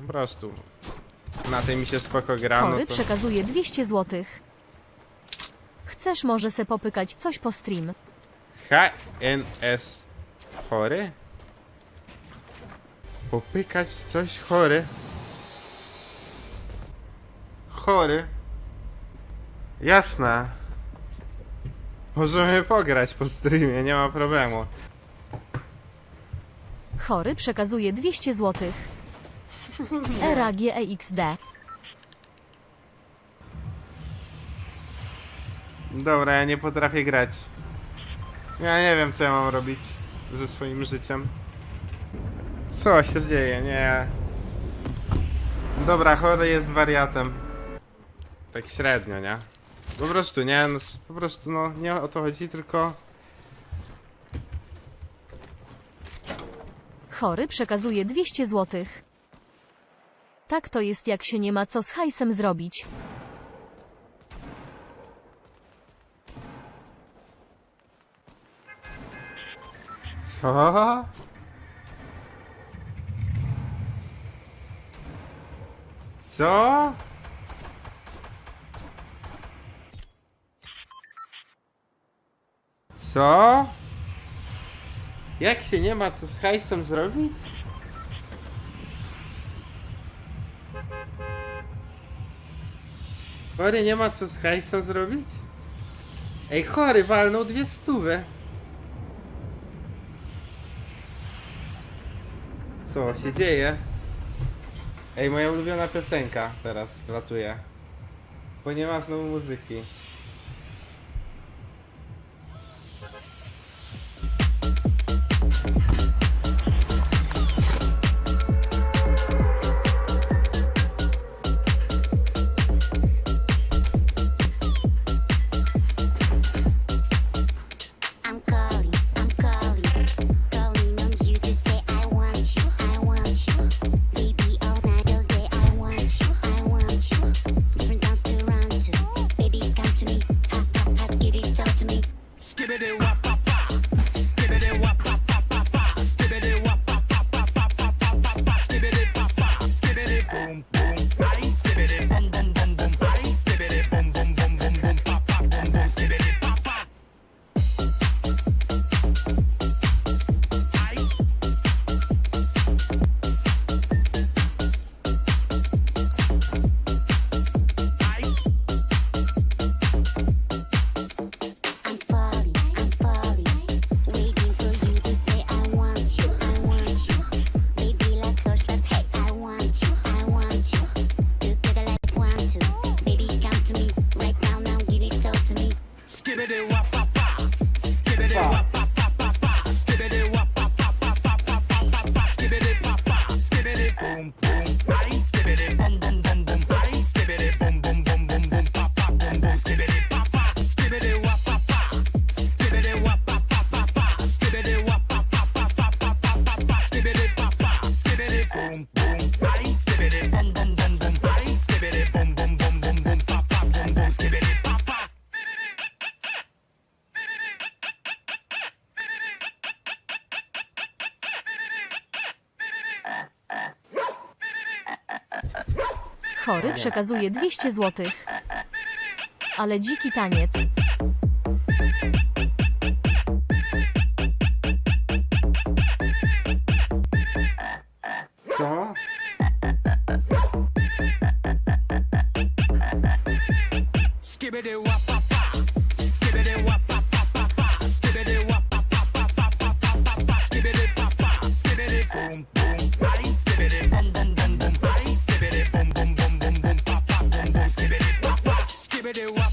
Po prostu. Na tej mi się spoko gra, no Chory to... przekazuje 200 zł. Chcesz może se popykać coś po stream? HNS chory? Popykać coś chory? Chory? Jasne. Możemy pograć po streamie, nie ma problemu. Chory przekazuje 200 zł. Era GEXD. Dobra, ja nie potrafię grać. Ja nie wiem, co ja mam robić ze swoim życiem. Co się dzieje? Nie. Dobra, chory jest wariatem. Tak średnio, nie? Po prostu, nie? No, po prostu, no, nie o to chodzi, tylko... Chory przekazuje 200 zł. Tak to jest jak się nie ma co z hajsem zrobić. Co? Co? Co? Jak się nie ma co z hajsem zrobić? Chory nie ma co z hajsem zrobić? Ej, chory walnął dwie stówy. Co się dzieje? Ej, moja ulubiona piosenka teraz wlatuje. Bo nie ma znowu muzyki. I'm good. Chory przekazuje 200 zł. Ale dziki taniec. Co? Skibbity wop every day. Why